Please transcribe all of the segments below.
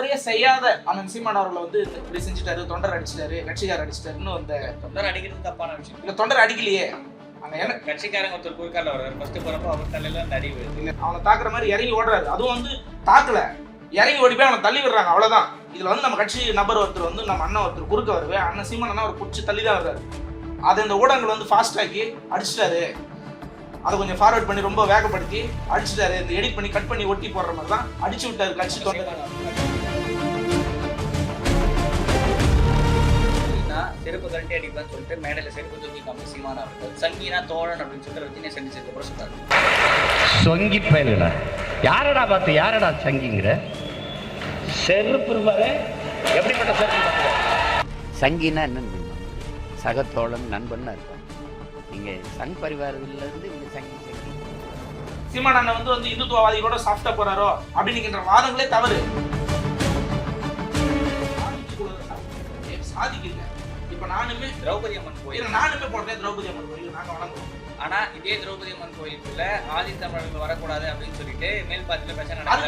தவறே செய்யாத அண்ணன் சீமான் அவர்களை வந்து இப்படி செஞ்சுட்டாரு தொண்டர் அடிச்சிட்டாரு கட்சிக்காரர் அடிச்சிட்டாருன்னு அந்த தொண்டர் அடிக்கிறது தப்பான விஷயம். இல்ல தொண்டர் அடிக்கலையே. அங்க என்ன கட்சிக்காரங்க ஒருத்தர் குறுக்கால வர்றாரு. ஃபர்ஸ்ட் போறப்போ அவர் தலையில அந்த அடி இல்ல அவனை தாக்குற மாதிரி இறங்கி ஓடுறாரு. அதுவும் வந்து தாக்கல. இறங்கி ஓடி போய் அவனை தள்ளி விடுறாங்க. அவ்வளவுதான். இதுல வந்து நம்ம கட்சி நபர் ஒருத்தர் வந்து நம்ம அண்ணன் ஒருத்தர் குறுக்க வருவே அண்ணன் சீமான் அண்ணா அவர் பிடிச்சி தள்ளி தான் வர்றாரு. அதை இந்த ஊடகங்கள் வந்து ஃபாஸ்ட் ஆக்கி அடிச்சிட்டாரு. அதை கொஞ்சம் ஃபார்வர்ட் பண்ணி ரொம்ப வேகப்படுத்தி அடிச்சிட்டாரு. இந்த எடிட் பண்ணி கட் பண்ணி ஒட்டி போடுற மாதிரி தான் அடிச்சு விட்டாரு கட்சி தொண்டர் செருப்பு கழட்டி அடிப்பான்னு சொல்லிட்டு மேடையில செருப்பு தூக்கி காமி சீமான அவர்கள் சங்கினா தோழன் அப்படின்னு சொல்லிட்டு ரத்தினை சந்திச்சதுக்கு அப்புறம் சொன்னாரு. சொங்கி பயலுடா. யாரடா பார்த்து யாரடா சங்கிங்கிற? செருப்பு இருப்பாரு எப்படிப்பட்ட செருப்பு சங்கினா என்னன்னு? சகத்தோழன் நண்பன் இருப்பாங்க நீங்க சங் பரிவாரத்துல இருந்து இங்க சங்கி சங்கி. சீமான் அண்ணன் வந்து வந்து இந்துத்துவவாதிகளோட சாஃப்டா போறாரோ அப்படிங்கிற வாதங்களே தவறு. சாதிக்கு இல்ல இப்ப நானுமே திரௌபதி அம்மன் கோயில். நானுமே போடுறேன் திரௌபதி அம்மன் கோயில் நாங்கள் வணங்குவோம் ஆனா இதே திரௌபதி அம்மன் கோயிலுக்குள்ள ஆதி தமிழர்கள் வரக்கூடாது அப்படின்னு சொல்லிட்டு மேல்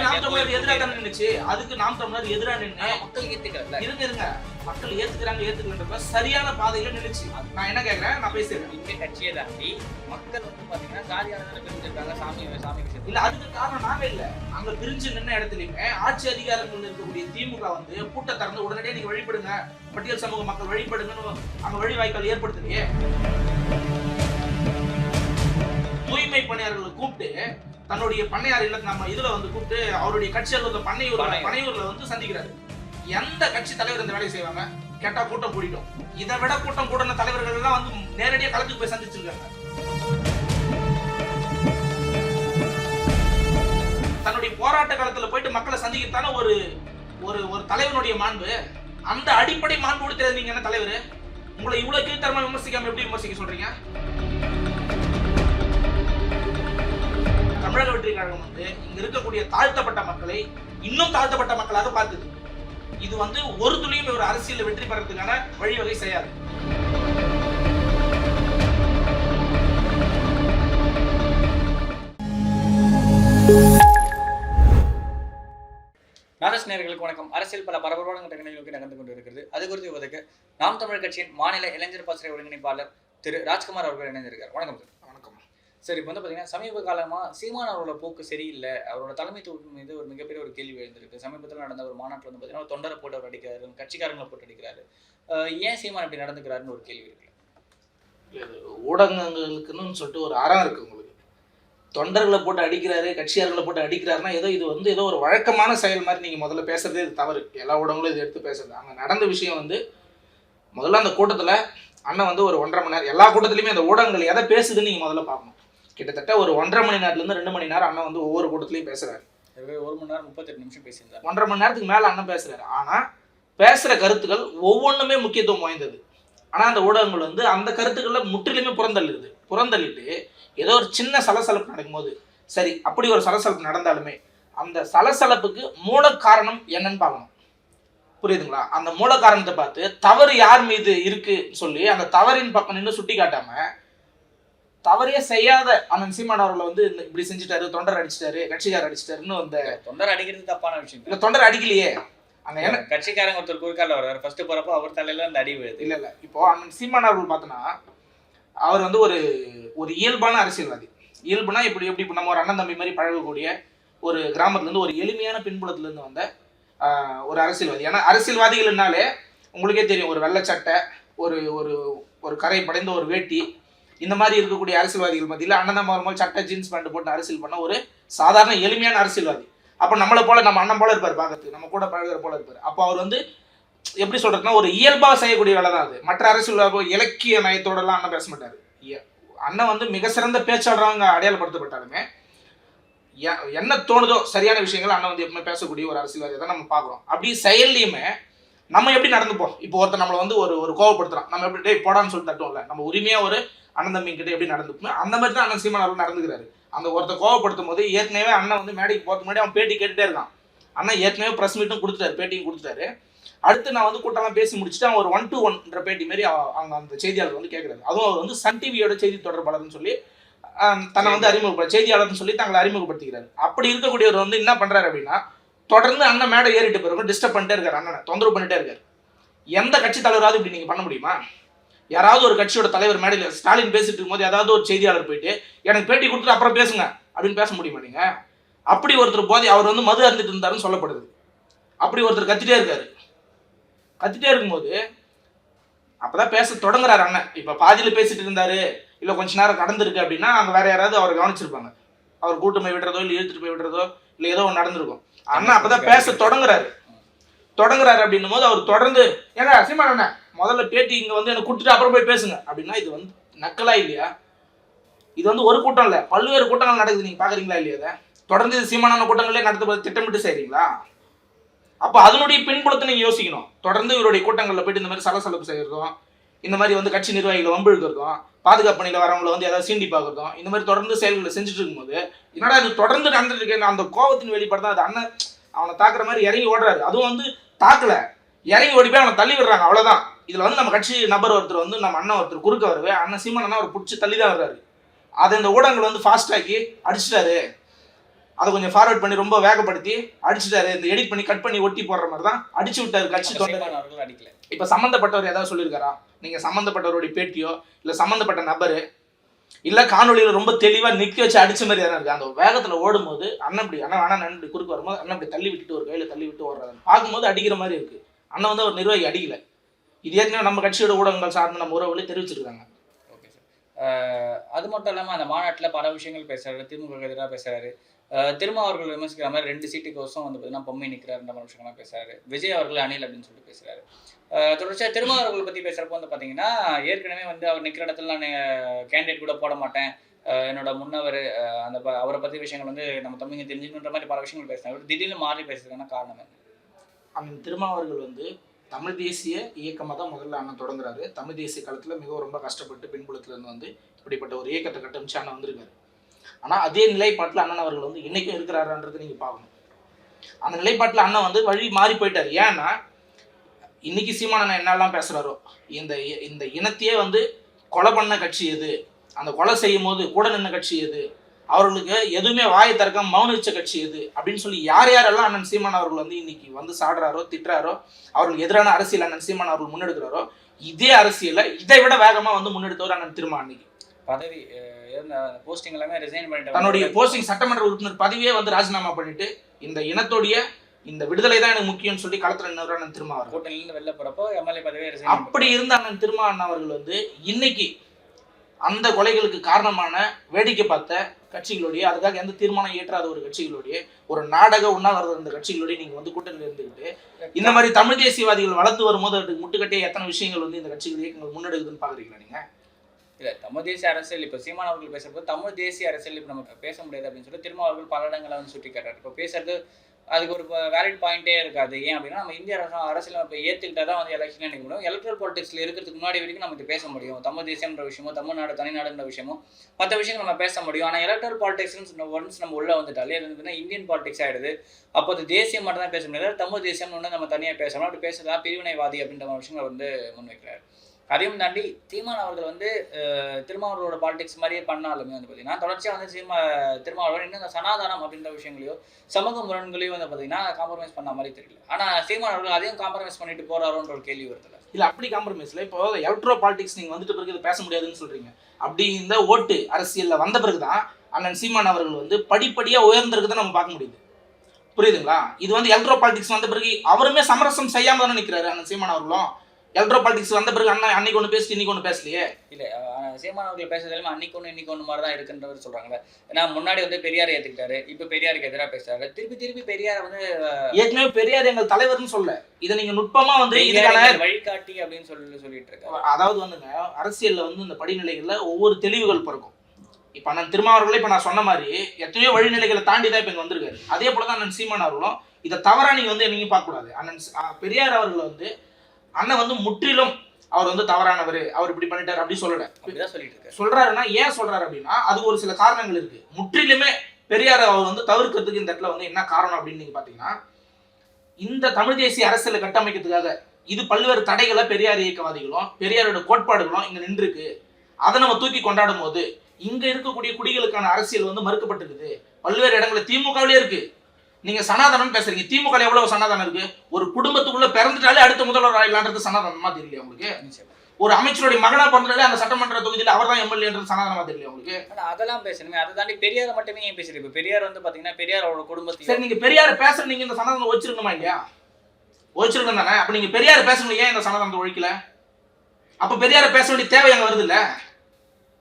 நாம் தமிழர் எதிராக நின்னுச்சு. அதுக்கு நாம் தமிழர் எதிராக நின்று மக்கள் ஏத்துக்கல. இருங்க இருங்க. மக்கள் ஏத்துக்கிறாங்க ஏத்துக்கலன்றப்ப சரியான பாதையில நின்னுச்சு. நான் என்ன கேக்குறேன்? நான் பேசுறேன். இந்த கட்சியை தாண்டி மக்கள் வந்து பாத்தீங்கன்னா சாதியாளர்கள் பிரிஞ்சிருக்காங்க. சாமி சாமி விஷயத்துல. இல்ல அதுக்கு காரணம் நாங்க இல்ல. அங்க பிரிஞ்சு நின்ன இடத்துலயுமே ஆட்சி அதிகாரங்கள் இருக்கக்கூடிய திமுக வந்து கூட்ட திறந்து உடனடியே நீங்க வழிபடுங்க. பட்டியல் சமூக மக்கள் வழிபடுங்கன்னு அங்க வழி வாய்க்கால் ஏற்படுத்தலையே. தூய்மை பணியாளர்களை கூப்பிட்டு தன்னுடைய பண்ணையார் இல்ல நம்ம இதுல வந்து கூப்பிட்டு அவருடைய கட்சி அலுவலக பண்ணையூர்ல பனையூர். பனையூர்ல வந்து சந்திக்கிறாரு. எந்த கட்சி தலைவர் இந்த வேலையை செய்வாங்க? கேட்டா கூட்டம் கூடிட்டோம் இதை விட கூட்டம் கூடின தலைவர்கள் எல்லாம் வந்து நேரடியா களத்துக்கு போய் சந்திச்சிருக்காங்க. தன்னுடைய போராட்ட காலத்துல போயிட்டு மக்களை சந்திக்கத்தானே ஒரு ஒரு ஒரு தலைவனுடைய மாண்பு. அந்த அடிப்படை மாண்பு கொடுத்தது நீங்க என்ன தலைவர்? உங்களை இவ்வளவு கீழ்த்தரமா விமர்சிக்காம எப்படி விமர்சிக்க சொல்றீங்க? தமிழக வெற்றி கழகம் வந்து இங்க இருக்கக்கூடிய தாழ்த்தப்பட்ட மக்களை இன்னும் தாழ்த்தப்பட்ட மக்களாக பார்க்குது. இது வந்து ஒரு துளியும் ஒரு அரசியல் வெற்றி பெறதுக்கான வழிவகை செய்யாது. நாதஸ் நேர்களுக்கு வணக்கம். அரசியல் பல பரபரப்பான கட்டங்களை நடந்து கொண்டிருக்கிறது. கொண்டு அது குறித்து விவதற்கு நாம் தமிழர் கட்சியின் மாநில இளைஞர் பாசறை ஒருங்கிணைப்பாளர் திரு ராஜ்குமார் அவர்கள் இணைந்திருக்கிறார். வணக்கம் சார். வணக்கம் சார் இப்போ வந்து பார்த்தீங்கன்னா சமீப காலமாக சீமான் அவரோட போக்கு சரியில்லை. அவரோட தலைமைத்துவம் மீது ஒரு மிகப்பெரிய ஒரு கேள்வி எழுந்திருக்கு. சமீபத்தில் நடந்த ஒரு மாநாட்டில் வந்து பார்த்தீங்கன்னா தொண்டரை போட்டு அவர் அடிக்கிறாரு கட்சிக்காரங்களை போட்டு அடிக்கிறாரு. ஏன் சீமான் இப்படி நடந்துக்கிறாருன்னு ஒரு கேள்வி இருக்கு. ஊடகங்களுக்குன்னு சொல்லிட்டு ஒரு அறம் இருக்கு உங்களுக்கு. தொண்டர்களை போட்டு அடிக்கிறாரு கட்சியார்களை போட்டு அடிக்கிறாருன்னா ஏதோ இது வந்து ஏதோ ஒரு வழக்கமான செயல் மாதிரி நீங்கள் முதல்ல பேசுறதே இது தவறு. எல்லா ஊடகங்களும் இதை எடுத்து பேசுறது. அங்கே நடந்த விஷயம் வந்து முதல்ல அந்த கூட்டத்தில் அண்ணன் வந்து ஒரு ஒன்றரை மணி நேரம் எல்லா கூட்டத்திலயுமே அந்த ஊடகங்கள் எதை பேசுதுன்னு நீங்கள் முதல்ல பார்க்கணும். கிட்டத்தட்ட ஒரு ஒன்றரை மணி நேரத்துல இருந்து ரெண்டு மணி நேரம் அண்ணன் வந்து ஒவ்வொரு கூட்டத்திலையும் பேசுறாரு. இவர் ஒரு மணி நேரம் முப்பத்தெட்டு நிமிஷம் பேசியிருந்தார். ஒன்றரை மணி நேரத்துக்கு மேல அண்ணன் பேசுறாரு. ஆனா பேசுற கருத்துக்கள் ஒவ்வொன்றுமே முக்கியத்துவம் வாய்ந்தது. ஆனா அந்த ஊடகங்கள் வந்து அந்த கருத்துக்களை முற்றிலுமே புறந்தள்ளுது. புறந்தள்ளிட்டு ஏதோ ஒரு சின்ன சலசலப்பு நடக்கும்போது சரி அப்படி ஒரு சலசலப்பு நடந்தாலுமே அந்த சலசலப்புக்கு மூல காரணம் என்னன்னு பார்க்கணும். புரியுதுங்களா? அந்த மூல காரணத்தை பார்த்து தவறு யார் மீது இருக்கு சொல்லி அந்த தவறின் பக்கம் நின்று சுட்டி காட்டாம தவறே செய்யாத அண்ணன் சீமான் அவர்களை வந்து இப்படி செஞ்சுட்டாரு தொண்டர் அடிச்சிட்டாரு கட்சிக்காரர் அடிச்சிட்டாருன்னு அந்த தொண்டர் அடிக்கிறது தப்பான விஷயம். இல்ல தொண்டர் அடிக்கலையே. அங்க என்ன கட்சிக்காரங்க ஒருத்தர் குறுக்கால வர்றாரு. ஃபர்ஸ்ட் போறப்போ அவர் தலையில அந்த அடி விழுது. இல்ல இல்ல. இப்போ அண்ணன் சீமான் அவர்கள் பார்த்தோன்னா அவர் வந்து ஒரு ஒரு இயல்பான அரசியல்வாதி. இயல்புனா இப்படி எப்படி நம்ம ஒரு அண்ணன் தம்பி மாதிரி பழகக்கூடிய ஒரு கிராமத்துல இருந்து ஒரு எளிமையான பின்புலத்துல இருந்து வந்த ஒரு அரசியல்வாதி. ஏன்னா அரசியல்வாதிகள்னாலே உங்களுக்கே தெரியும். ஒரு வெள்ளை சட்டை ஒரு ஒரு ஒரு கரை படைந்த ஒரு வேட்டி இந்த மாதிரி இருக்கக்கூடிய அரசியல்வாதிகள் மத்தியில் அண்ணன் தான் சட்டை ஜீன்ஸ் பேண்ட் போட்டு அரசியல் பண்ண ஒரு சாதாரண எளிமையான அரசியல்வாதி. அப்போ நம்மளை போல நம்ம அண்ணன் போல இருப்பார் பார்க்கறதுக்கு நம்ம கூட பழகிற போல இருப்பார். அப்போ அவர் வந்து எப்படி சொல்றதுன்னா ஒரு இயல்பாக செய்யக்கூடிய வேலை தான் அது. மற்ற அரசியல் இலக்கிய நயத்தோடலாம் அண்ணன் பேச மாட்டார். இய- அண்ணன் வந்து மிக சிறந்த பேச்சாளராக அடையாளப்படுத்தப்பட்டாலுமே எ- என்ன தோணுதோ சரியான விஷயங்கள் அண்ணன் வந்து எப்பவுமே பேசக்கூடிய ஒரு அரசியல்வாதியை தான் நம்ம பார்க்குறோம். அப்படி செயல்லையுமே நம்ம எப்படி நடந்துப்போம் இப்போ ஒருத்தர் நம்மளை வந்து ஒரு ஒரு கோவப்படுத்துறோம் நம்ம எப்படி டேய் போடான்னு சொல்லி தட்டுவோம்ல. நம்ம உரிமையாக ஒரு அண்ணன் தம்பி கிட்ட எப்படி நடந்துக்குமே அந்த மாதிரி தான் அண்ணன் சீமான் அவர்கள் நடந்துக்கிறாரு. அந்த ஒருத்தர் கோவப்படுத்தும் போது ஏற்கனவே அண்ணன் வந்து மேடைக்கு போகிறது முன்னாடி அவன் பேட்டி கேட்டுட்டே இருக்கான். அண்ணன் ஏற்கனவே ப்ரெஸ் மீட்டும் கொடுத்துட்டாரு பேட்டியும் கொடுத்துட்டாரு. அடுத்து நான் வந்து கூட்டம்லாம் பேசி முடிச்சுட்டு அவன் ஒரு ஒன் டு ஒன்ற பேட்டி மாரி அவங்க அந்த செய்தியாளர் வந்து கேட்குறாரு அதுவும் அவர் வந்து சன் டிவியோட செய்தி தொடர்பாளர்னு சொல்லி தன்னை வந்து அறிமுகப்பட செய்தியாளர்னு சொல்லி தங்களை அறிமுகப்படுத்திக்கிறாரு. அப்படி இருக்கக்கூடியவர் வந்து என்ன பண்ணுறாரு அப்படின்னா தொடர்ந்து அண்ணன் மேடை ஏறிட்டு பிறகு டிஸ்டர்ப் பண்ணிட்டே இருக்காரு அண்ணனை தொந்தரவு பண்ணிட்டே இருக்காரு. எந்த கட்சி தலைவராவது இப்படி நீங்கள் பண்ண முடியுமா? யாராவது ஒரு கட்சியோட தலைவர் மேடையில் ஸ்டாலின் பேசிட்டு இருக்கும்போது ஏதாவது ஒரு செய்தியாளர் போயிட்டு எனக்கு பேட்டி கொடுத்துட்டு அப்புறம் பேசுங்க அப்படின்னு பேச முடியுமா நீங்க? அப்படி ஒருத்தர் போதை அவர் வந்து மது அருந்துட்டு இருந்தாருன்னு சொல்லப்படுது. அப்படி ஒருத்தர் கத்திட்டே இருக்காரு. கத்திட்டே இருக்கும்போது அப்பதான் பேச தொடங்குறாரு அண்ணன். இப்ப பாதியில பேசிட்டு இருந்தாரு. இல்ல கொஞ்ச நேரம் கடந்திருக்கு அப்படின்னா அங்க வேற யாராவது அவரை கவனிச்சிருப்பாங்க. அவர் கூட்டமை விடுறதோ இல்ல இழுத்துட்டு போய் விடுறதோ இல்ல ஏதோ ஒன்று நடந்திருக்கும். அண்ணன் அப்பதான் பேச தொடங்குறாரு. தொடங்குறாரு அப்படின்னும் போது அவர் தொடர்ந்து ஏங்க சீமான் அண்ணன் முதல்ல பேட்டி இங்கே வந்து எனக்கு கொடுத்துட்டு அப்புறம் போய் பேசுங்க. அப்படின்னா இது வந்து நக்கலா இல்லையா? இது வந்து ஒரு கூட்டம் இல்லை. பல்வேறு கூட்டங்கள் நடக்குது. நீங்கள் பார்க்குறீங்களா இல்லையா அதை தொடர்ந்து இது சீமானான கூட்டங்களே நடத்த திட்டமிட்டு செய்கிறீங்களா அப்போ அதனுடைய பின்புலத்தை நீங்கள் யோசிக்கணும். தொடர்ந்து இவருடைய கூட்டங்களில் போயிட்டு இந்த மாதிரி சலசலப்பு செய்கிறதும் இந்த மாதிரி வந்து கட்சி நிர்வாகிகளை வம்பு இழுக்கிறதும் பாதுகாப்பு பணியில் வரவங்களை வந்து ஏதாவது சீண்டி பார்க்கறதும் இந்த மாதிரி தொடர்ந்து செயல்களை செஞ்சுட்டு இருக்கும்போது என்னடா இது தொடர்ந்து நடந்துட்டு இருக்கேன் அந்த கோபத்தின் வெளிப்பாடு தான். அது அண்ணன் அவனை தாக்குற மாதிரி இறங்கி ஓடுறாரு. அதுவும் வந்து தாக்கல. இறங்கி ஓடி போய் அவனை தள்ளி விடுறாங்க. அவ்வளோதான் இதுல வந்து நம்ம கட்சி நபர் ஒருத்தர் வந்து நம்ம அண்ணன் ஒருத்தர் குறுக்க வருவே அண்ணன் சீமான் அண்ணா அவர் பிடிச்சி தள்ளி தான் வர்றாரு. அதை இந்த ஊடகங்கள் வந்து ஃபாஸ்ட் ஆக்கி அடிச்சிட்டாரு. அதை கொஞ்சம் ஃபார்வர்ட் பண்ணி ரொம்ப வேகப்படுத்தி அடிச்சிட்டாரு. இந்த எடிட் பண்ணி கட் பண்ணி ஒட்டி போடுற மாதிரி தான் அடிச்சு விட்டாரு கட்சி அப்ப தொண்டர். சீமான் அவர்கள் அடிக்கல. இப்ப சம்பந்தப்பட்டவர் ஏதாவது சொல்லியிருக்காரா? நீங்க சம்பந்தப்பட்டவருடைய பேட்டியோ இல்ல சம்பந்தப்பட்ட நபரு இல்ல காணொளியில ரொம்ப தெளிவா நிக்க வச்சு அடிச்ச மாதிரி எதனா இருக்கு. அந்த வேகத்துல ஓடும்போது அண்ணன் இப்படி அண்ணன் அண்ணன் அண்ணன் குறுக்க வரும்போது அண்ணன் இப்படி தள்ளி விட்டுட்டு ஒரு கையில தள்ளி விட்டு ஓடுறாரு. பார்க்கும்போது அடிக்கிற மாதிரி இருக்கு. அண்ணன் வந்து ஒரு நிர்வாகி அடிக்கல. இது ஏற்கனவே நம்ம கட்சியோட ஊடகங்கள் சார்ந்த நம்ம உறவுகளே தெரிவிச்சிருக்காங்க. ஓகே சார் அது மட்டும் இல்லாமல் அந்த மாநாட்டில் பல விஷயங்கள் பேசுறாரு திமுக எதிராக பேசுறாரு. அஹ் திருமா அவர்கள் விமர்சிக்கிற மாதிரி ரெண்டு சீட்டுக்கு வருஷம் வந்து பார்த்தீங்கன்னா பொம்மை நிற்கிறாருன்ற மாதிரி விஷயங்கள்லாம் பேசுறாரு. விஜய் அவர்கள் அணில் அப்படின்னு சொல்லிட்டு பேசுறாரு. தொடர்ச்சியாக திருமா அவர்களை பற்றி பேசுறப்போ வந்து பார்த்தீங்கன்னா ஏற்கனவே வந்து அவர் நிற்கிற இடத்துல நான் கேண்டிடேட் கூட போட மாட்டேன். என்னோட முன்னவர் அந்த அவரை பற்றி விஷயங்கள் வந்து நம்ம தம்பிங்க தெரிஞ்சுக்கணுன்ற மாதிரி பல விஷயங்கள் பேசுறாரு. திடீர்னு மாறி பேசுறதுக்கான காரணம் என்ன? அண்ணன் திருமாவர்கள் வந்து தமிழ் தேசிய இயக்கமாக தான் முதல்ல அண்ணன் தொடங்குறாரு. தமிழ் தேசிய காலத்தில் மிகவும் ரொம்ப கஷ்டப்பட்டு பின்புலத்துலேருந்து வந்து இப்படிப்பட்ட ஒரு இயக்கத்தை கட்டமைச்சு அண்ணன் வந்திருக்காரு. ஆனால் அதே நிலைப்பாட்டில் அண்ணன் அவர்கள் வந்து இன்றைக்கும் இருக்கிறாருன்றது நீங்கள் பார்க்கணும். அந்த நிலைப்பாட்டில் அண்ணன் வந்து வழி மாறி போயிட்டார். ஏன்னா இன்னைக்கு சீமான அண்ணன் என்னெல்லாம் பேசுகிறாரோ இந்த இ- இந்த இனத்தையே வந்து கொலை பண்ண கட்சி எது? அந்த கொலை செய்யும் போது கூட நின்ன கட்சி எது? அவர்களுக்கு எதுவுமே வாயை திறக்காம மௌனிச்ச கட்சி எது? அப்படின்னு சொல்லி யார் யாரெல்லாம் அண்ணன் சீமான் அவர்கள் வந்து இன்னைக்கு வந்து சாடுறாரோ திட்டுறாரோ அவர்களுக்கு எதிரான அரசியல் அண்ணன் சீமான் அவர்கள் முன்னெடுக்கிறாரோ இதே அரசியலை இதை விட வேகமா வந்து முன்னெடுத்தவர் அண்ணன் திருமா அன்னைக்கு. பதவி போஸ்டிங் எல்லாமே ரிசைன் பண்ணிட்டு தன்னுடைய போஸ்டிங் சட்டமன்ற உறுப்பினர் பதவியே வந்து ராஜினாமா பண்ணிட்டு இந்த இனத்தோடைய இந்த விடுதலை தான் எனக்கு முக்கியம்னு சொல்லி களத்துல நின்றவர் அண்ணன் திருமா அவர்கள். கூட்டணியிலிருந்து வெளில போறப்போ எம்எல்ஏ பதவியை அப்படி இருந்த அண்ணன் திருமா அண்ணா அவர்கள் வந்து இன்னைக்கு அந்த கொலைகளுக்கு காரணமான வேடிக்கை பார்த்த கட்சிகளுடைய அதுக்காக எந்த தீர்மானம் இயற்றாத ஒரு கட்சிகளுடைய ஒரு நாடக உண்ணாவிரதம் இருந்த கட்சிகளுடைய நீங்க வந்து கூட்டணியில் இருந்துக்கிட்டு இந்த மாதிரி தமிழ் தேசியவாதிகள் வளர்த்து வரும்போது அதுக்கு முட்டுக்கட்டே எத்தனை விஷயங்கள் வந்து இந்த கட்சிகள் இயக்கங்கள் முன்னெடுக்குதுன்னு பாக்குறீங்களா நீங்க? இல்லை தமிழ் தேசிய அரசியல் இப்போ சீமான் அவர்கள் பேசுறப்போ தமிழ் தேசிய அரசியல் இப்போ நம்ம பேச முடியாது அப்படின்னு சொல்லி திரும்ப அவர்கள் பல இடங்களை வந்து சுட்டி காட்டுறாரு இப்போ பேசுறது அதுக்கு ஒரு வேலிட் பாயிண்டே இருக்காது. ஏன் அப்படின்னா நம்ம இந்திய அரசு அரசியலமைப்பை ஏற்றுக்கிட்டா தான் வந்து எலெக்ஷன் நினைக்க முடியும். எலக்ட்ரல் பாலிடிக்ஸ்ல இருக்கிறதுக்கு முன்னாடி வரைக்கும் நம்ம இது பேச முடியும். தமிழ் தேசியம்ன்ற விஷயமோ தமிழ்நாடு தனிநாடுன்ற விஷயமோ மற்ற விஷயங்கள் நம்ம பேச முடியும். ஆனால் எலக்ட்ரல் பாலிடிக்ஸ்னு ஒன்ஸ் நம்ம உள்ளே வந்துட்டாலே அது வந்து இந்தியன் பாலிடிக்ஸ் ஆயிடுது. அப்போ அது தேசியம் மட்டும் தான் பேச முடியாது. தமிழ் தேசியம்னு ஒன்று நம்ம தனியாக பேசணும் அப்படி பேசுறதா பிரிவினைவாதி அப்படின்ற விஷயங்களை வந்து முன்வைக்கிறார். அதையும் தாண்டி தீமான் அவர்கள் வந்து அஹ், பாலிடிக்ஸ் மாதிரியே பண்ணாலுமே வந்து பார்த்தீங்கன்னா தொடர்ச்சியாக வந்து சீமா திருமாவளவன் இன்னும் இந்த சனாதனம் அப்படின்ற விஷயங்களையோ சமூக முரண்களையோ வந்து பார்த்தீங்கன்னா காம்ப்ரமைஸ் பண்ண மாதிரி தெரியல. ஆனால் சீமான் அவர்கள் அதையும் காம்ப்ரமைஸ் பண்ணிட்டு போறாரோன்ற ஒரு கேள்வி வருதுல இல்லை அப்படி காம்ப்ரமைஸ்ல இப்போ எலக்ட்ரோ பாலிடிக்ஸ் நீங்கள் வந்துட்டு பிறகு இது பேச முடியாதுன்னு சொல்கிறீங்க அப்படி இந்த ஓட்டு அரசியலில் வந்த பிறகு தான் அண்ணன் சீமான் அவர்கள் வந்து படிப்படியாக உயர்ந்திருக்குதை நம்ம பார்க்க முடியுது. புரியுதுங்களா? இது வந்து எலக்ட்ரோ பாலிடிக்ஸ் வந்த பிறகு அவருமே சமரசம் செய்யாம தானே நிக்கிறாரு அண்ணன் சீமான் அவர்களும். எலக்ட்ரோ பாலிடிக்ஸ் வந்த பிறகு அண்ணன் அன்னைக்கு ஒன்று பேசிட்டு இன்னைக்கு ஒன்று பேசலையே? இல்லை சீமான் அவர்கள் பேசுறதுலையுமே அன்னைக்கு ஒன்று இன்னைக்கு ஒன்று மாதிரி தான் இருக்குன்றவர் சொல்றாங்களே ஏன்னா முன்னாடி வந்து பெரியாரை ஏற்றுக்கிட்டாரு இப்போ பெரியாருக்கு எதிராக பேசுறாரு. திருப்பி திருப்பி பெரியாரை வந்து ஏற்கனவே பெரியார் எங்கள் தலைவர்னு சொல்ல. இதை நீங்க நுட்பமா வந்து இதுக்கான வழிகாட்டி அப்படின்னு சொல்லி சொல்லிட்டு இருக்காரு. அதாவது வந்துங்க அரசியல்ல வந்து இந்த படிநிலைகள்ல ஒவ்வொரு தெளிவுகள் பிறக்கும். இப்ப அண்ணன் திருமாவர்களே இப்ப நான் சொன்ன மாதிரி எத்தனையோ வழிநிலைகளை தாண்டி தான் இப்ப இங்க வந்திருக்காரு. அதே போலதான் அண்ணன் சீமான் அவர்களும் இதை தவறா நீங்க வந்து நீங்க பார்க்க கூடாது அண்ணன் பெரியார் அவர்கள் வந்து அண்ணன் வந்து முற்றிலும் அவர் வந்து தவறானவர் அவர் இப்படி பண்ணிட்டாரு அப்படி சொல்லல. சொல்லிட்டு சொல்றாருன்னா ஏன் சொல்றாரு அப்படின்னா அதுக்கு ஒரு சில காரணங்கள் இருக்கு. முற்றிலுமே பெரியார் அவர் வந்து தவிர்க்கிறதுக்கு இந்த இடத்துல வந்து என்ன காரணம் அப்படின்னு நீங்க பாத்தீங்கன்னா இந்த தமிழ் தேசிய அரசியலை கட்டமைக்கிறதுக்காக இது பல்வேறு தடைகளை பெரியார் இயக்கவாதிகளும் பெரியாரோட கோட்பாடுகளும் இங்க நின்றுருக்கு. அதை நம்ம தூக்கி கொண்டாடும் போது இங்க இருக்கக்கூடிய குடிகளுக்கான அரசியல் வந்து மறுக்கப்பட்டிருக்குது. பல்வேறு இடங்கள்ல திமுகவிலே இருக்கு. நீங்க சனாதனம் பேசுறீங்க. திமுக எவ்வளவு சனாதனம் இருக்கு? ஒரு குடும்பத்துக்குள்ள பிறந்துட்டாலே அடுத்த முதல்வர் ஆயிடலான்றது சனாதனமா தெரியல உங்களுக்கு. ஒரு அமைச்சருடைய மகனா பிறந்தாலே அந்த சட்டமன்ற தொகுதியில அவர் தான் எம்எல்ஏன்றது சனாதனமா தெரியல உங்களுக்கு? அதெல்லாம் பேசணுமே. அதை தாண்டி பெரியார் மட்டுமே ஏன் பேசுறீங்க இப்ப பெரியார் வந்து பாத்தீங்கன்னா பெரியார் அவரோட குடும்பத்தையும் சரி நீங்க பெரியார் பேசுற நீங்க இந்த சனாதனம் வச்சிருக்கணுமா இல்லையா? ஒழிச்சிருக்கணும் தானே? அப்ப நீங்க பெரியார் பேசணும் ஏன் இந்த சனாதனத்தை ஒழிக்கல? அப்ப பெரியார் பேச வேண்டிய தேவை அங்க வருது இல்ல?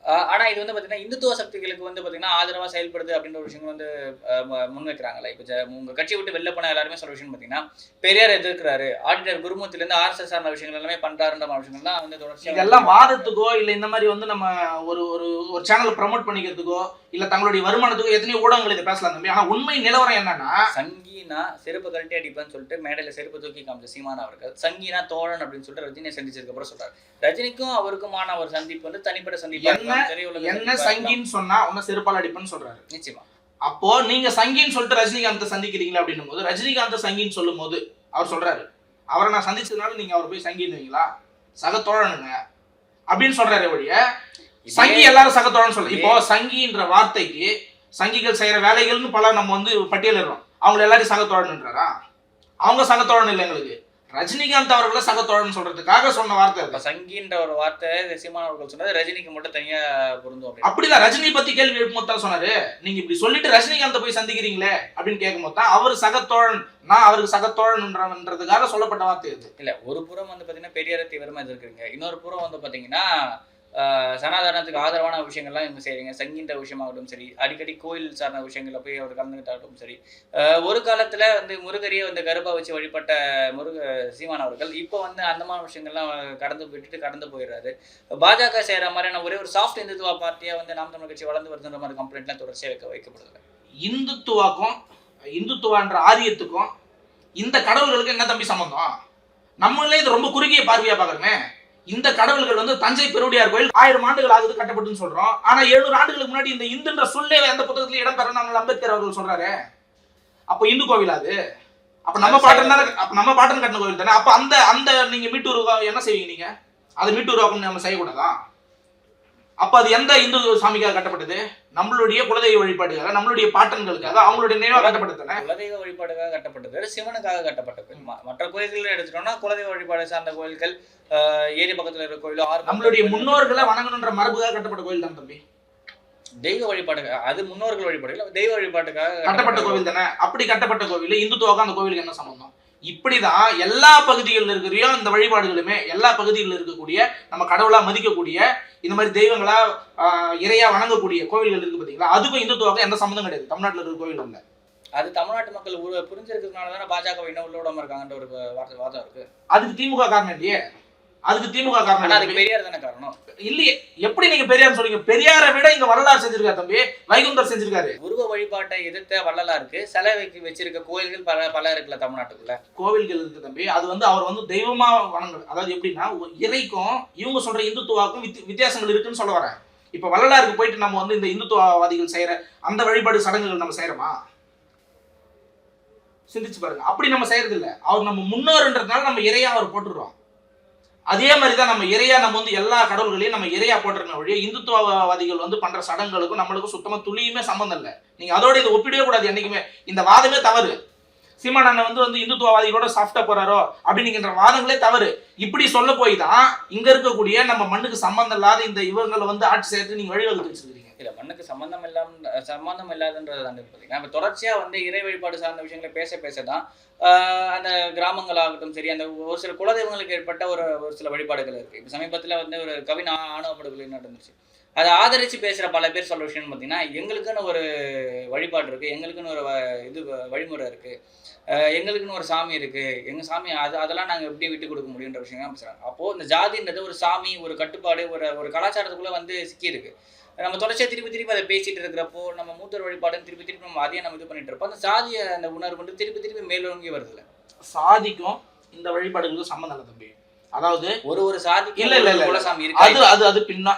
ஆஹ் ஆனா இது வந்து பாத்தீங்கன்னா இந்துத்துவ சக்திகளுக்கு வந்து பாத்தீங்கன்னா ஆதரவா செயல்படுது அப்படின்ற ஒரு விஷயம் வந்து ஆஹ் ம- முன்வைக்கிறாங்கல்ல. இப்ப ஜ- உங்க கட்சி விட்டு வெளில போன எல்லாருமே சொல்ற விஷயம் பாத்தீங்கன்னா பெரியார் எதிர்க்கிறாரு ஆடிட்டர் குருமூர்த்தில இருந்து ஆர்எஸ்எஸ் சார்ந்த விஷயங்கள் எல்லாமே பண்றாருன்ற மாதிரி விஷயங்கள் தான் வந்து தொடர்ச்சியா இதெல்லாம் வாதத்துக்கோ இல்ல இந்த மாதிரி வந்து நம்ம ஒரு ஒரு ஒரு சேனலை ப்ரமோட் பண்ணிக்கிறதுக்கோ இல்ல தங்களுடைய வருமானத்துக்கோ எத்தனையோ ஊடகங்கள் இதை பேசலாம் தம்பி. ஆனா உண்மை நிலவரம் என்னன்னா சங்கீனா செருப்பு கழட்டி அடிப்பேன்னு சொல்லிட்டு மேடையில செருப்பு தூக்கி காமிச்ச சீமான் அவர்கள் சங்கீனா தோழன் அப்படின்னு சொல்லிட்டு ரஜினியை சந்திச்சதுக்கு அப்புறம் சொல்றாரு. ரஜினிக்கும் அவருக்குமான ஒரு சந்திப்பு வந்து தனிப்பட்ட சந்திப்பா என்ன- என்ன. சங்கின்னு சொன்னா உன்ன செருப்பால் அடிப்பேன்னு சொல்றாரு. நிச்சயமா. அப்போ நீங்க சங்கின்னு சொல்லிட்டு ரஜினிகாந்தை சந்திக்கிறீங்களா அப்படின்னும் போது ரஜினிகாந்த் சங்கின்னு சொல்லும் போது அவர் சொல்றாரு. அவரை நான் சந்திச்சதுனால நீங்க அவர் போய் சங்கின்னுவீங்களா? சக தோழனுங்க. அப்படின்னு சொல்றாரு ஒழிய சங்கி எல்லாரும் சக தோழன் சொல்ல இப்போ சங்கின்ற வார்த்தைக்கு சங்கிகள் செய்யற வேலைகள்னு பல நம்ம வந்து பட்டியலிடுறோம். அவங்க எல்லாரும் சக தோழன்ன்றாரா? அவங்க சக தோழன் இல்லை எங்களுக்கு. ரஜினிகாந்த் அவர்களை சக தோழன் சொல்றதுக்காக சொன்ன வார்த்தை இப்ப அது. சங்கின்ற ஒரு வார்த்தை சீமான் அவர்கள் சொன்னது ரஜினிக்கு மட்டும் தனியா பொருந்தும் அப்படிதான். ரஜினி பத்தி கேள்வி எழுப்பும்போது தான் சொன்னாரு. நீங்க இப்படி சொல்லிட்டு ரஜினிகாந்த் போய் சந்திக்கிறீங்களே அப்படின்னு கேட்கும்போது தான் அவர் சகத்தோழன் நான் அவருக்கு சகத்தோழன்றதுக்காக சொல்லப்பட்ட வார்த்தை இது இல்ல ஒரு புறம் வந்து பாத்தீங்கன்னா பெரியார தீவிரமா எதிர்க்கிறீங்க. இன்னொரு புறம் வந்து பாத்தீங்கன்னா சனாதனத்துக்கு ஆதரவான விஷயங்கள்லாம் இவங்க செய்கிறீங்க சங்கின்ற விஷயமாகட்டும் சரி அடிக்கடி கோயில் சார்ந்த விஷயங்களில் போய் அவர் கலந்துக்கிட்டாகட்டும் சரி. ஒரு காலத்தில் வந்து முருகரையே வந்து கருப்பாக வச்சு வழிபட்ட முருக சீமான் அவர்கள் இப்போ வந்து அந்தமான விஷயங்கள்லாம் கடந்து விட்டுட்டு கடந்து போயிடுறாரு. பாஜக செய்கிற மாதிரியான ஒரே ஒரு சாஃப்ட் இந்துத்துவா பார்ட்டியாக வந்து நாம் தமிழ் கட்சி வளர்ந்து வருதுன்ற மாதிரி கம்ப்ளைண்ட்லாம் தொடர்ச்சியாக வைக்க வைக்கப்படுது இந்துத்துவாக்கும் இந்துத்துவான்ற ஆரியத்துக்கும் இந்த கடவுள்களுக்கு என்ன தம்பி சம்மந்தம் நம்மளே இது ரொம்ப குறுகிய பார்வையாக பார்க்குறோமே. இந்த கடவுள்கள் வந்து தஞ்சை பெருவுடையார் கோயில் ஆயிரம் ஆண்டுகள் ஆகுது கட்டப்பட்டுன்னு சொல்றோம். ஆனா எழுநூறு ஆண்டுகளுக்கு முன்னாடி இந்த இந்துன்ற சொல்லே எந்த புத்தகத்துல இடம் பெற நம்ம அம்பேத்கர் அவர்கள் சொல்றாரு. அப்ப இந்து கோவில் அது. அப்ப நம்ம பாட்டன் தானே அப்ப நம்ம பாட்டன் கட்டின கோவில் தானே? அப்ப அந்த அந்த நீங்க மீட்டு உருவா என்ன செய்வீங்க நீங்க? அதை மீட்டு உருவாக்கம் நம்ம செய்யக்கூடாதா? அப்ப அது எந்த இந்து சாமிக்காக கட்டப்பட்டது? நம்மளுடைய குலதெய்வ வழிபாடுக்காக நம்மளுடைய பாட்டன்களுக்காக அவங்களுடைய நினைவாக கட்டப்பட்டது தானே? குலதெய்வ வழிபாடுக்காக கட்டப்பட்டது. சிவனுக்காக கட்டப்பட்ட கோயில் ம- மற்ற கோயில்கள் எடுத்துட்டோம்னா குலதெய்வ வழிபாடு சார்ந்த கோயில்கள் ஏரி பக்கத்துல இருக்கிற கோயிலோ ஆறு நம்மளுடைய முன்னோர்களை வணங்கணுன்ற மரபுக்காக கட்டப்பட்ட கோயில் தான் தம்பி. தெய்வ வழிபாடு அது முன்னோர்கள் வழிபாடு இல்ல தெய்வ வழிபாட்டுக்காக கட்டப்பட்ட கோவில் தானே? அப்படி கட்டப்பட்ட கோவில் இந்துத்துவாக்கும் அந்த கோவிலுக்கு என்ன சம்பந்தம்? இப்படிதான் எல்லா பகுதிகளில் இருக்கிற இந்த வழிபாடுகளுமே எல்லா பகுதிகளில் இருக்கக்கூடிய நம்ம கடவுளா மதிக்கக்கூடிய இந்த மாதிரி தெய்வங்களா இறையா வணங்கக்கூடிய கோவில்கள் இருக்கு பாத்தீங்களா? அதுக்கும் இந்துத்துவாக்கும் எந்த சம்மந்தம் கிடையாது. தமிழ்நாட்டுல இருக்கிற கோவில் இல்ல அது தமிழ்நாட்டு மக்கள் புரிஞ்சிருக்கிறதுனால தானே பாஜக இன்னும் உள்ள விடாம இருக்காங்கன்ற ஒரு வார்த்தை வாதம் இருக்கு. அதுக்கு திமுக காரணம் இல்லையே? அதுக்கு திமுக காரணம் அதுக்கு பெரியார் தானே காரணம்? இல்லையே. எப்படி நீங்க பெரியார் சொல்றீங்க? பெரியாரை விட இங்க வரலாறு செஞ்சிருக்காரு தம்பி. வைகுந்தர் செஞ்சிருக்காரு. உருவ வழிபாட்டை எதிர்த்த வள்ளலாருக்கு சிலை வைக்க வச்சிருக்க கோயில்கள் பல பல இருக்குல்ல தமிழ்நாட்டுக்குள்ள? கோவில்கள் இருக்கு தம்பி. அது வந்து அவர் வந்து தெய்வமா வணங்குறது அதாவது எப்படின்னா இறைக்கும் இவங்க சொல்ற இந்துத்துவாக்கும் வித்தி- வித்தியாசங்கள் இருக்குன்னு சொல்ல வரேன். இப்ப வள்ளலாருக்கு போயிட்டு நம்ம வந்து இந்த இந்துத்துவவாதிகள் செய்யற அந்த வழிபாடு சடங்குகள் நம்ம செய்யறோமா சிந்திச்சு பாருங்க. அப்படி நம்ம செய்யறது இல்ல அவர் நம்ம முன்னோர்ன்றதுனால நம்ம இறையா அவர் போட்டுடுறோம். அதே மாதிரி தான் நம்ம இறையா நம்ம வந்து எல்லா கடவுள்களையும் நம்ம இறையா போட்டுருக்க வழியே இந்துத்துவவாதிகள் வந்து பண்ற சடங்குகளுக்கும் நம்மளுக்கும் சுத்தமா துளியுமே சம்மந்தம் இல்லை. நீங்க அதோட இதை ஒப்பிடவே கூடாது என்னைக்குமே. இந்த வாதமே தவறு. சீமான் அண்ணன் வந்து வந்து இந்துத்துவவாதிகளோட சாஃப்டா போறாரோ அப்படிங்கிற வாதங்களே தவறு. இப்படி சொல்ல போய் தான் இங்க இருக்கக்கூடிய நம்ம மண்ணுக்கு சம்பந்தம் இல்லாத இந்த இவங்களை வந்து ஆட்சி செய்யறது நீங்க வழிவகுத்து வச்சிருக்கீங்க. இல்ல மண்ணுக்கு சம்பந்தம் இல்லாம சம்பந்தம் இல்லாதுன்றது தாண்டி பார்த்தீங்கன்னா இப்போ தொடர்ச்சியா வந்து இறை வழிபாடு சார்ந்த விஷயங்களை பேச பேச தான் அந்த கிராமங்களாகட்டும் சரி அந்த ஒரு சில குலதெய்வங்களுக்கு ஏற்பட்ட ஒரு ஒரு சில வழிபாடுகள் இருக்கு. இப்போ சமீபத்துல வந்து ஒரு கவின் ஆணவ படுகொலை நடந்துச்சு. அதை ஆதரிச்சு பேசுற பல பேர் சொல்ற விஷயம் பார்த்தீங்கன்னா எங்களுக்குன்னு ஒரு வழிபாடு இருக்கு எங்களுக்குன்னு ஒரு வ- இது வழிமுறை இருக்கு எங்களுக்குன்னு ஒரு சாமி இருக்கு எங்க சாமி அது அதெல்லாம் நாங்க எப்படி விட்டு கொடுக்க முடியுன்ற விஷயம் தான் பேசுறாங்க. அப்போ இந்த ஜாதின்றது ஒரு சாமி ஒரு கட்டுப்பாடு ஒரு ஒரு கலாச்சாரத்துக்குள்ள வந்து சிக்கி இருக்கு நம்ம தொடர்ச்சியா திருப்பி திருப்பி அதை பேசிட்டு இருக்கிறப்போ நம்ம மூத்தர் வழிபாடுன்னு திருப்பி திருப்பி நம்ம அதையே நம்ம இது பண்ணிட்டு இருப்போம். அந்த சாதிய அந்த உணர்வு வந்து திருப்பி திருப்பி மேலோங்கி வருதுல்ல. சாதிக்கும் இந்த வழிபாடுகளுக்கும் சம்மந்தம் இல்லை தம்பி. அதாவது ஒரு ஒரு சாதி இல்ல, இல்ல. குலசாமி அது இருக்கு? அது அது பின்னா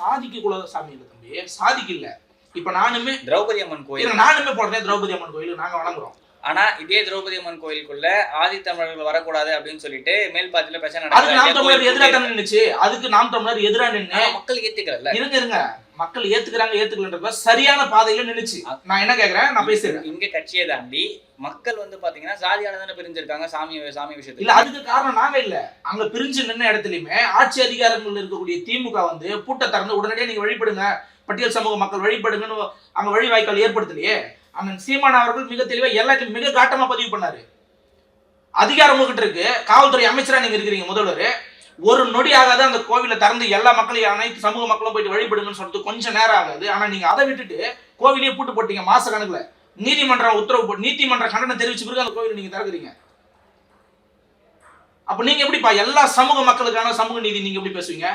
சாதிக்கு குல சாமி இல்லை தம்பி. சாதிக்கு இல்ல. இப்ப நானுமே திரௌபதி அம்மன் கோயில். நானுமே போடுறேன் திரௌபதி அம்மன் கோயில். நாங்க வணங்குறோம். ஆனா இதே திரௌபதி அம்மன் கோயிலுக்குள்ள ஆதித்தமிழர்கள் வரக்கூடாது அப்படின்னு சொல்லிட்டு மேல் பாத்தியில பிரச்சனை அதுக்கு நாம். தமிழர் எதிராக நின்னுச்சு. அதுக்கு நாம் தமிழர் எதிரா நின்னு ஆனா மக்கள் ஏத்துக்கல. இருங்க இருங்க. மக்கள் ஏத்துக்கிறாங்க ஏத்துக்கலன்றத சரியான பாதையில நின்னுச்சு. நான் என்ன கேக்குறேன்? நான் பேசுறேன். இங்க கட்சியை தாண்டி மக்கள் வந்து பாத்தீங்கன்னா சாதியால தானே பிரிஞ்சிருக்காங்க சாமி சாமி இல்ல விஷயத்துல அதுக்கு காரணம் நாங்க இல்ல. அங்க பிரிஞ்சு நின்ன இடத்துலயுமே ஆட்சி அதிகாரங்கள் இருக்கக்கூடிய திமுக வந்து பூட்டை திறந்து உடனடியே நீங்க வழிபடுங்க. பட்டியல் சமூக மக்கள் வழிபடுங்கன்னு அங்க வழிவாய்க்கால் ஏற்படுத்தலையே. அண்ணன் சீமான் அவர்கள் மிக தெளிவா எல்லாத்தையும் மிக காட்டமா பதிவு பண்ணாரு. அதிகாரம் உங்ககிட்ட இருக்கு. காவல்துறை அமைச்சரா நீங்க இருக்கிறீங்க முதல்வர். ஒரு நொடி ஆகாது அந்த கோவிலை திறந்து எல்லா மக்களையும் அனைத்து சமூக மக்களும் போயிட்டு வழிபடுங்கன்னு சொல்லிட்டு கொஞ்சம் நேரம் ஆகாது. ஆனா நீங்க அதை விட்டுட்டு கோவிலையே பூட்டு போட்டீங்க மாச கணக்குல. நீதிமன்றம் உத்தரவு போட்டு நீதிமன்ற கண்டனம் தெரிவிச்ச பிறகு அந்த கோவிலை நீங்க திறக்குறீங்க. அப்ப நீங்க எப்படிப்பா எல்லா சமூக மக்களுக்கான சமூக நீதி நீங்க எப்படி பேசுவீங்க?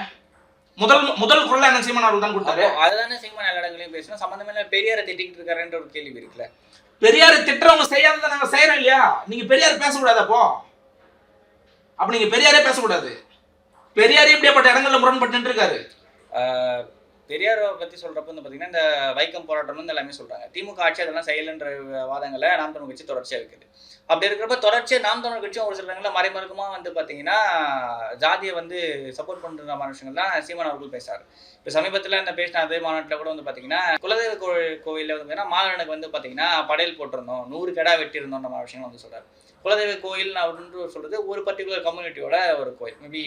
முதல் முதல் குரல் என்ன சீமான் அவர்கள் தான் கொடுத்தாரு? அதுதானே சீமான் எல்லா இடங்களையும் பேசணும் சம்பந்தமே இல்ல பெரியாரை திட்டிக்கிட்டு இருக்காருன்ற ஒரு கேள்வி இருக்குல்ல. பெரியார் திட்டவங்க செய்யாததை நாங்க செய்யறோம் இல்லையா? நீங்க பெரியார் பேசக்கூடாது அப்போ. அப்ப நீங்க பெரியாரே பேசக்கூடாது. பெரியார் இப்படியாப்பட்ட இடங்கள்ல முரண்பட்டு இருக்காரு பெரியாரை பத்தி சொல்றப்ப வந்து பாத்தீங்கன்னா இந்த வைக்கம் போராட்டம் வந்து எல்லாமே சொல்றாங்க. திமுக ஆட்சி அதெல்லாம் செய்யலன்ற வாதங்களை நாம் தமிழ் கட்சி தொடர்ச்சியா இருக்குது. அப்படி இருக்கிறப்ப தொடர்ச்சியா நாம் தமிழ் கட்சியும் ஒரு சில இடங்கள்ல மறைமுகமா வந்து பாத்தீங்கன்னா ஜாதியை வந்து சப்போர்ட் பண்ற மனுஷங்கள் தான் சீமான் அவர்கள் பேசுறாரு. இப்போ சமீபத்துல இந்த பேசின அதே மாநாட்டில் கூட வந்து பாத்தீங்கன்னா குலதெய்வ கோவில் கோவில்ல வந்து பாத்தீங்கன்னா மாதவனுக்கு வந்து பாத்தீங்கன்னா படையல் போட்டிருந்தோம். நூறு கடா வெட்டியிருந்தோம் நம்ம விஷயங்கள் வந்து சொல்றாரு. குலதெய்வ கோயில் அப்படின்னு சொல்றது ஒரு பர்டிகுலர் கம்யூனிட்டியோட ஒரு கோயில். மேபி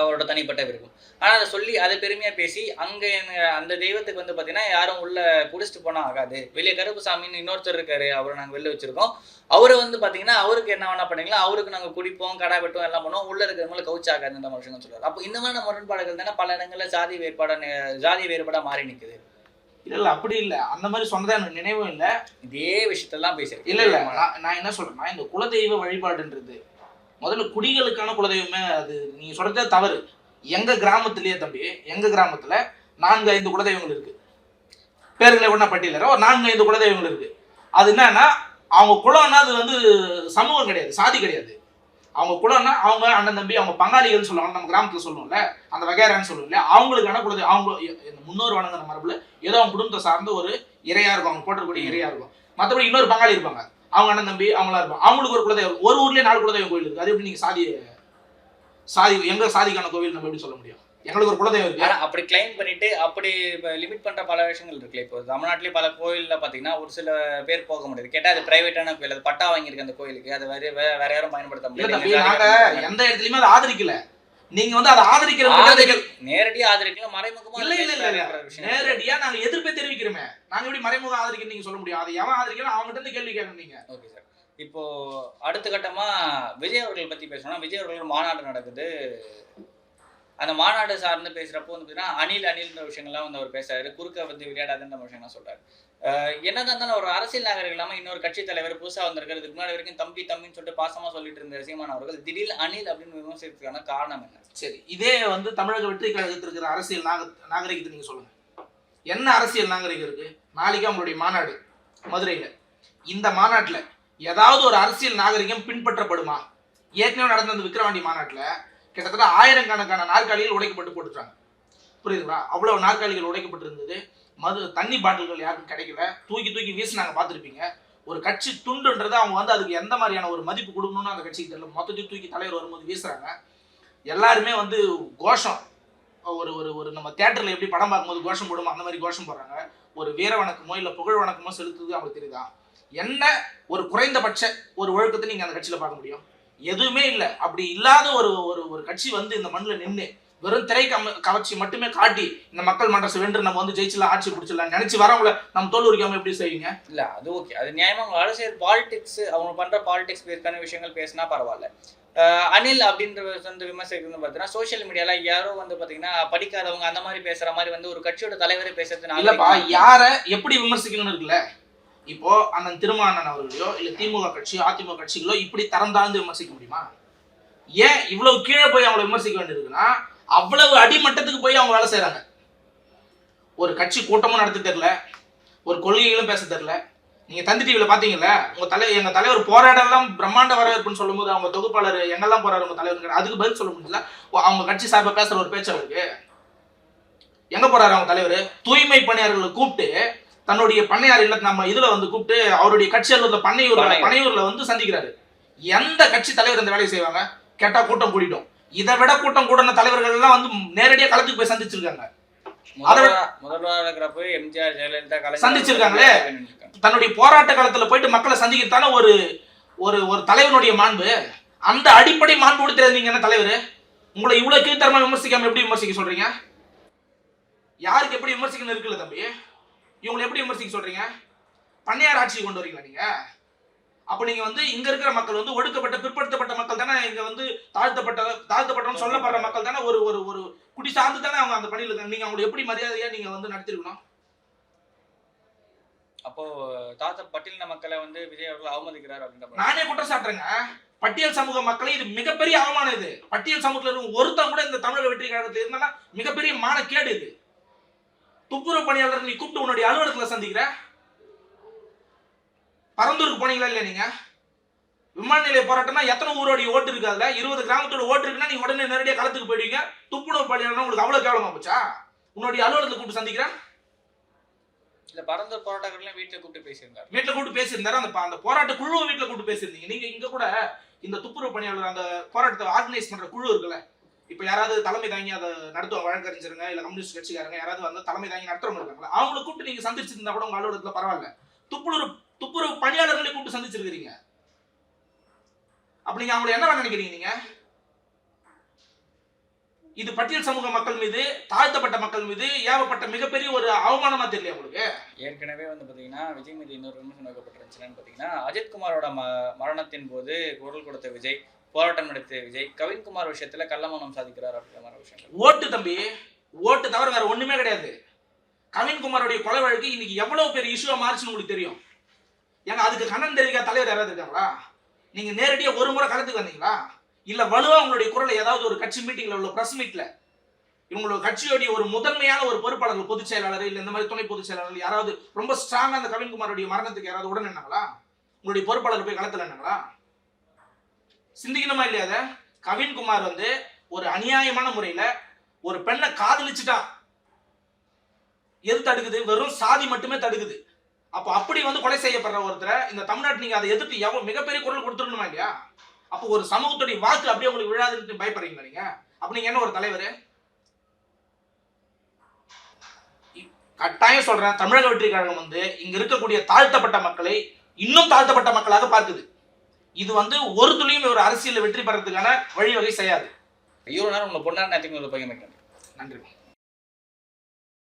அவரோட தனிப்பட்ட விருப்பம். ஆனால் அதை சொல்லி அதை பெருமையாக பேசி அங்கே அந்த தெய்வத்துக்கு வந்து பார்த்தீங்கன்னா யாரும் உள்ள குடிச்சிட்டு போனால் ஆகாது. வெளியே கருப்புசாமின்னு இன்னொருத்தர் இருக்காரு அவரை நாங்கள் வெளில வச்சிருக்கோம். அவரை வந்து பார்த்தீங்கன்னா அவருக்கு என்ன வேணா பண்ணீங்களா அவருக்கு நாங்கள் குடிப்போம் கடா வெட்டுவோம் எல்லாம் பண்ணுவோம். உள்ள இருக்கிறவங்களை கவுச் ஆகாது இந்த மாதிரி விஷயம் சொல்றாரு. அப்போ இந்த மாதிரி முரண்பாடுகள் தானே பல இடங்களில் ஜாதி வேறுபாட ஜாதி வேறுபாடாக மாறி நிற்குது இல்ல இல்ல அப்படி இல்ல. அந்த மாதிரி சொன்னதா எனக்கு நினைவும் இல்ல. இதே விஷயத்தெல்லாம் பேசுறேன் இல்ல இல்ல நான் நான் என்ன சொல்றேன்னா இந்த குலதெய்வ வழிபாடுன்றது முதல்ல குடிகளுக்கான குலதெய்வமே அது. நீங்க சொல்றதே தவறு. எங்க கிராமத்திலேயே தம்பி எங்க கிராமத்துல நான்கு ஐந்து குலதெய்வங்கள் இருக்கு. பேர்களை ஒன்றா பட்டியலரோ ஒரு நான்கு ஐந்து குலதெய்வங்கள் இருக்கு. அது என்னன்னா அவங்க குலம்னா அது வந்து சமூகம் கிடையாது சாதி கிடையாது. அவங்க குலம்னா அவங்க அண்ணன் தம்பி அவங்க பங்காளிகள் சொல்லுவாங்க. நம்ம கிராமத்துல சொல்லுவோம்ல அந்த வகையறான்னு சொல்லுவோம்ல அவங்களுக்கான குலதெய்வம். அவங்க இந்த முன்னோர் வணங்குற மரபுல ஏதோ அவங்க குடும்பத்தை சார்ந்த ஒரு இறையா இருக்கும். அவங்க போட்டக்கூடிய இறையா இருக்கும். மற்றபடி இன்னொரு பங்காளி இருப்பாங்க. அவங்க அண்ணன் தம்பி அவங்களா இருப்பாங்க. அவங்களுக்கு ஒரு குலதெய்வம் ஒரு ஊர்லயே நாலு குலதெய்வம் கோயில் இருக்கு. அது எப்படி நீங்க சாதி சாதி எங்க சாதிக்கான கோவில் நம்ம எப்படி சொல்ல முடியும்? எங்களுக்கு ஒரு குலதெய்வம் இருக்கு. அப்படி கிளைம் பண்ணிட்டு அப்படி லிமிட் பண்ற பல விஷயங்கள் இருக்குல்ல. இப்போ தமிழ்நாட்டிலேயே பல கோயில்ல பாத்தீங்கன்னா ஒரு சில பேர் போக முடியாது. கேட்டா அது பிரைவேட்டான கோயில் அது பட்டா வாங்கியிருக்கு அந்த கோயிலுக்கு. அது வேற வேற யாரும் பயன்படுத்த முடியாது. நாங்க எந்த இடத்துலயுமே அதை ஆதரிக்கல. நீங்க வந்து அதை ஆதரிக்கிற ஆதரி- நேரடியா ஆதரிக்கலாம் மறைமுகமா இல்ல இல்ல இல்ல நேரடியா நாங்க எதிர்ப்பே தெரிவிக்கிறோமே. நாங்க எப்படி மறைமுக ஆதரிக்க நீங்க சொல்ல முடியும்? அதை எவன் ஆதரிக்கணும் அவங்ககிட்ட இருந்து கேள்வி கேட்கணும் நீங்க. Okay sir. இப்போ அடுத்த கட்டமா விஜய் அவர்கள் பத்தி பேசணும்னா விஜய் அவர்கள் மாநாடு நடக்குது. அந்த மாநாடு சார்ந்து பேசுறப்போ வந்து பார்த்தீங்கன்னா அணில் அணில்ன்ற விஷயங்கள்லாம் வந்து அவர் பேசுறாரு. குறுக்க வந்து விளையாடாதுன்ற விஷயம்லாம் சொல்றாரு. என்னதான் இருந்தாலும் ஒரு அரசியல் நாகரிகம் இல்லாமல் இன்னொரு கட்சி தலைவர் புதுசாக வந்திருக்காரு. இதுக்கு முன்னாடி வரைக்கும் தம்பி தம்பின்னு சொல்லிட்டு பாசமா சொல்லிட்டு இருந்த சீமான் அவர்கள் திடீர் அணில் அப்படின்னு விமர்சித்ததுக்கான காரணம் என்ன? சரி இதே வந்து தமிழக வெற்றி கழகத்தில் இருக்கிற அரசியல் நாக நாகரிகத்தை நீங்க சொல்லுங்க. என்ன அரசியல் நாகரிகம் இருக்கு? நாளைக்கு அவங்களுடைய மாநாடு மதுரையில். இந்த மாநாட்டில் ஏதாவது ஒரு அரசியல் நாகரிகம் பின்பற்றப்படுமா? ஏற்கனவே நடந்த அந்த விக்கிரவாண்டி மாநாட்டில் கிட்டத்தட்ட ஆயிரக்கணக்கான நாற்காலிகள் உடைக்கப்பட்டு போட்டுட்டாங்க புரியுதுங்களா? அவ்வளவு நாற்காலிகள் உடைக்கப்பட்டிருந்தது. மது தண்ணி பாட்டில்கள் யாருக்கும் கிடைக்கல. தூக்கி தூக்கி வீசினாங்க பார்த்துருப்பீங்க. ஒரு கட்சி துண்டுன்றது அவங்க வந்து அதுக்கு எந்த மாதிரியான ஒரு மதிப்பு கொடுக்கணும்னு அந்த கட்சிக்கு தெரியல. மொத்தத்தையும் தூக்கி தலைவர் வரும்போது வீசுறாங்க. எல்லாருமே வந்து கோஷம். ஒரு ஒரு ஒரு நம்ம தேட்டரில் எப்படி படம் பார்க்கும்போது கோஷம் போடுமோ அந்த மாதிரி கோஷம் போடுறாங்க. ஒரு வீர வணக்கமோ இல்லை புகழ் வணக்கமோ செலுத்துது அவங்களுக்கு தெரியுதா? என்ன ஒரு குறைந்தபட்ச ஒரு ஒழுக்கத்தை நீங்கள் அந்த கட்சியில் பார்க்க முடியும்? எதுவுமே இல்லை. அப்படி இல்லாத ஒரு ஒரு ஒரு கட்சி வந்து இந்த மண்ணில் நின்று வெறும் திரை கம கவர்ச்சி மட்டுமே காட்டி இந்த மக்கள் மன்றத்தை வென்று நம்ம வந்து ஜெயிச்சிடலாம் ஆட்சி பிடிச்சிடலாம் நினைச்சு வரவங்கள நம்ம தோல் உரிக்காம எப்படி செய்வீங்க? இல்ல அது ஓகே அது நியாயமா அவங்க அரசியல் பாலிடிக்ஸ் அவங்க பண்ற பாலிடிக்ஸ் பேருக்கான விஷயங்கள் பேசினா பரவாயில்ல. அனில் அப்படின்ற வந்து விமர்சிக்கிறது பார்த்தீங்கன்னா சோஷியல் மீடியால யாரோ வந்து பாத்தீங்கன்னா படிக்காதவங்க அந்த மாதிரி பேசுற மாதிரி வந்து ஒரு கட்சியோட தலைவரே பேசுறது இல்லப்பா யார எப்படி விமர்சிக்கணும்னு இருக்குல்ல? இப்போ அண்ணன் திருமானன் அவர்களையோ இல்ல திமுக கட்சியோ அதிமுக கட்சிகளோ இப்படி தரம் தாழ்ந்து விமர்சிக்க முடியுமா? ஏன் இவ்வளவு கீழே போய் அவங்களை விமர்சிக்க வேண்டியிருக்குன்னா அவ்வளவு அடிமட்டத்துக்கு போய் அவங்க வேலை செய்யறாங்க ஒரு கட்சி கூட்டமும் நடத்த தெரியல ஒரு கொள்கைகளும் பேச தெரியல. நீங்க தந்தி டிவியில பாத்தீங்கல்ல உங்க தலை எங்க தலைவர் போராடலாம் பிரம்மாண்ட வரவேற்புன்னு சொல்லும்போது அவங்க தொகுப்பாளர் என்னெல்லாம் போறாரு உங்க தலைவர் அதுக்கு பதில் சொல்ல முடியல. அவங்க கட்சி சார்பா பேசுற ஒரு பேச்சு அவருக்கு. எங்க போறாரு அவங்க தலைவர்? தூய்மை பணியாளர்களை கூப்பிட்டு தன்னுடைய பண்ணையார் இல்ல நம்ம இதுல வந்து கூப்பிட்டு அவருடைய கட்சி அலுவலகத்துல பண்ணையூர்ல. பனையூர்ல வந்து சந்திக்கிறாரு. எந்த கட்சி தலைவர் இந்த வேலையை செய்வாங்க? கேட்டா கூட்டம் கூட்டிட்டோம் இதை விட கூட்டம் கூட்டின தலைவர்கள் எல்லாம் வந்து நேரடியா களத்துக்கு போய் சந்திச்சிருக்காங்க. சந்திச்சிருக்காங்களே. தன்னுடைய போராட்ட காலத்துல போயிட்டு மக்களை சந்திக்கிறதான ஒரு ஒரு ஒரு தலைவனுடைய மாண்பு. அந்த அடிப்படை தெரியாது நீங்க என்ன தலைவர்? உங்களை இவ்வளவு கீழ்த்தரமா விமர்சிக்காம எப்படி விமர்சிக்க சொல்றீங்க? யாருக்கு எப்படி விமர்சிக்கணும் இருக்குல்ல தம்பி? இவங்களை எப்படி விமர்சிக்க சொல்றீங்க? பண்ணையார் ஆட்சி கொண்டு வரீங்களா நீங்க? அப்ப நீங்க வந்து இங்க இருக்கிற மக்கள் வந்து ஒடுக்கப்பட்ட பிற்படுத்தப்பட்ட மக்கள் தானே இங்க வந்து தாழ்த்தப்பட்ட தாழ்த்தப்பட்டவன்னு சொல்லப்படுற மக்கள் தானே ஒரு ஒரு ஒரு குடி சார்ந்து தானே அவங்க அந்த பணியில இருக்காங்க. நீங்க அவங்களை எப்படி மரியாதையா நீங்க வந்து நடத்திருக்கணும்? அப்போ தாத்த பட்டியலின மக்களை வந்து விஜய் அவர்கள் அவமதிக்கிறார் அப்படின்ற. நானே குற்றம் சாட்டுறேங்க. பட்டியல் சமூக மக்களை இது மிகப்பெரிய அவமானம் இது. பட்டியல் சமூகத்துல ஒருத்தன் கூட இந்த தமிழக வெற்றி கழகத்துல இருந்தா மிகப்பெரிய மானக்கேடு இது. துப்புரவு பணியாளர் நீ கூப்பிட்டு உன்னுடைய அலுவலகத்துல சந்திக்கிற? பரந்தூருக்கு போனீங்களா இல்லையா நீங்க? விமான நிலைய போராட்டம்னா எத்தனை ஊரோடைய ஓட்டு இருக்கு அதுல? இருபது கிராமத்தோட ஓட்டு இருக்குன்னா நீங்க உடனே நேரடியாக களத்துக்கு போயிடுவீங்க. துப்புரவு பணியாளர் உங்களுக்கு அவ்வளவு கேவலமா போச்சா? உன்னுடைய அலுவலகத்துல கூப்பிட்டு சந்திக்கிறேன். இல்ல பரந்தூர் போராட்டங்கள்லாம் வீட்டுல கூப்பிட்டு பேசியிருந்தாரு. வீட்டுல கூப்பிட்டு பேசியிருந்தாரு. அந்த அந்த போராட்ட குழுவை வீட்டுல கூப்பிட்டு பேசியிருந்தீங்க. நீங்க இங்க கூட இந்த துப்புரவு பணியாளர் அந்த போராட்டத்தை ஆர்கனைஸ் பண்ற குழு இருக்குல்ல இப்ப யாராவது தலைமை தாங்கி அதை நடத்துவாங்க வழக்கறிஞருங்க இல்லை கம்யூனிஸ்ட் கட்சிக்காரங்க யாராவது வந்து தலைமை தாங்கி நடத்துறவங்க இருக்காங்களா? அவங்களை கூப்பிட்டு நீங்க சந்திச்சிருந்தா கூட உங்க அலுவலகத்தில் பரவாயில்ல. துப்புரவு துப்புரவு பணியாளர்களை கூப்பிட்டு சந்திச்சிருக்கிறீங்க. அப்ப நீங்க அவங்களை என்ன நினைக்கிறீங்க நீங்க? இது பட்டியல் சமூக மக்கள் மீது தாழ்த்தப்பட்ட மக்கள் மீது ஏவப்பட்ட மிகப்பெரிய ஒரு அவமானமா தெரியல உங்களுக்கு? ஏற்கனவே வந்து பாத்தீங்கன்னா விஜய் மீது இன்னொரு விமர்சனம் வைக்கப்பட்டிருந்துச்சுன்னு பாத்தீங்கன்னா அஜித்குமாரோட ம மரணத்தின் போது குரல் கொடுத்த விஜய் போராட்டம் நடத்திய விஜய். கவின்குமார் விஷயத்துல கள்ளமனம் சாதிக்கிறார் அப்படிங்கிற மாதிரி விஷயம். ஓட்டு தம்பி ஓட்டு தவிர வேற ஒண்ணுமே கிடையாது. கவின்குமாரோடைய கொலை வழக்கு இன்னைக்கு எவ்வளவு பெரிய இஷ்யூவா மாறுச்சுன்னு உங்களுக்கு தெரியும். ஏங்க அதுக்கு கண்ணன் தெரிவிக்க தலைவர் யாராவது இருக்காங்களா? நீங்க நேரடியாக ஒரு முறை களத்துக்கு வந்தீங்களா? இல்ல வலுவா உங்களுடைய குரலை ஏதாவது ஒரு கட்சி மீட்டிங்ல உள்ள பிரஸ் மீட்ல இவங்களோட கட்சியோடைய ஒரு முதன்மையான ஒரு பொறுப்பாளர் பொதுச் செயலாளர் இல்ல இந்த மாதிரி துணை பொதுச் செயலாளர் யாராவது ரொம்ப ஸ்ட்ராங்கா அந்த கவின்குமாரோடைய மரணத்துக்கு யாராவது உடனே என்னங்களா உங்களுடைய பொறுப்பாளர் போய் களத்துல என்னங்களா சிந்திக்கணுமா இல்லையாத கவின்குமார் வந்து ஒரு அநியாயமான முறையில ஒரு பெண்ணை காதலிச்சுட்டான். எது தடுக்குது? வெறும் சாதி மட்டுமே தடுக்குது. அப்போ அப்படி வந்து கொலை செய்யப்படுற ஒருத்தரை இந்த தமிழ்நாட்டு நீங்க அதை எதிர்த்து எவ்வளவு மிகப்பெரிய குரல் கொடுத்துடணுமா இல்லையா? அப்போ ஒரு சமூகத்துடைய வாக்கு அப்படியே உங்களுக்கு விழாதுன்னு பயப்படுறீங்களா நீங்க? அப்ப நீங்க என்ன ஒரு தலைவர்? கட்டாயம் சொல்றேன் தமிழக வெற்றி கழகம் வந்து இங்க இருக்கக்கூடிய தாழ்த்தப்பட்ட மக்களை இன்னும் தாழ்த்தப்பட்ட மக்களாக பார்க்குது. இது வந்து ஒரு துளியும் ஒரு அரசியல் வெற்றி பெறதுக்கான வழிவகை செய்யாது. இவ்வளவு நேரம் உங்களை பொண்ணா நேரத்துக்கு ஒரு பையன் நன்றி.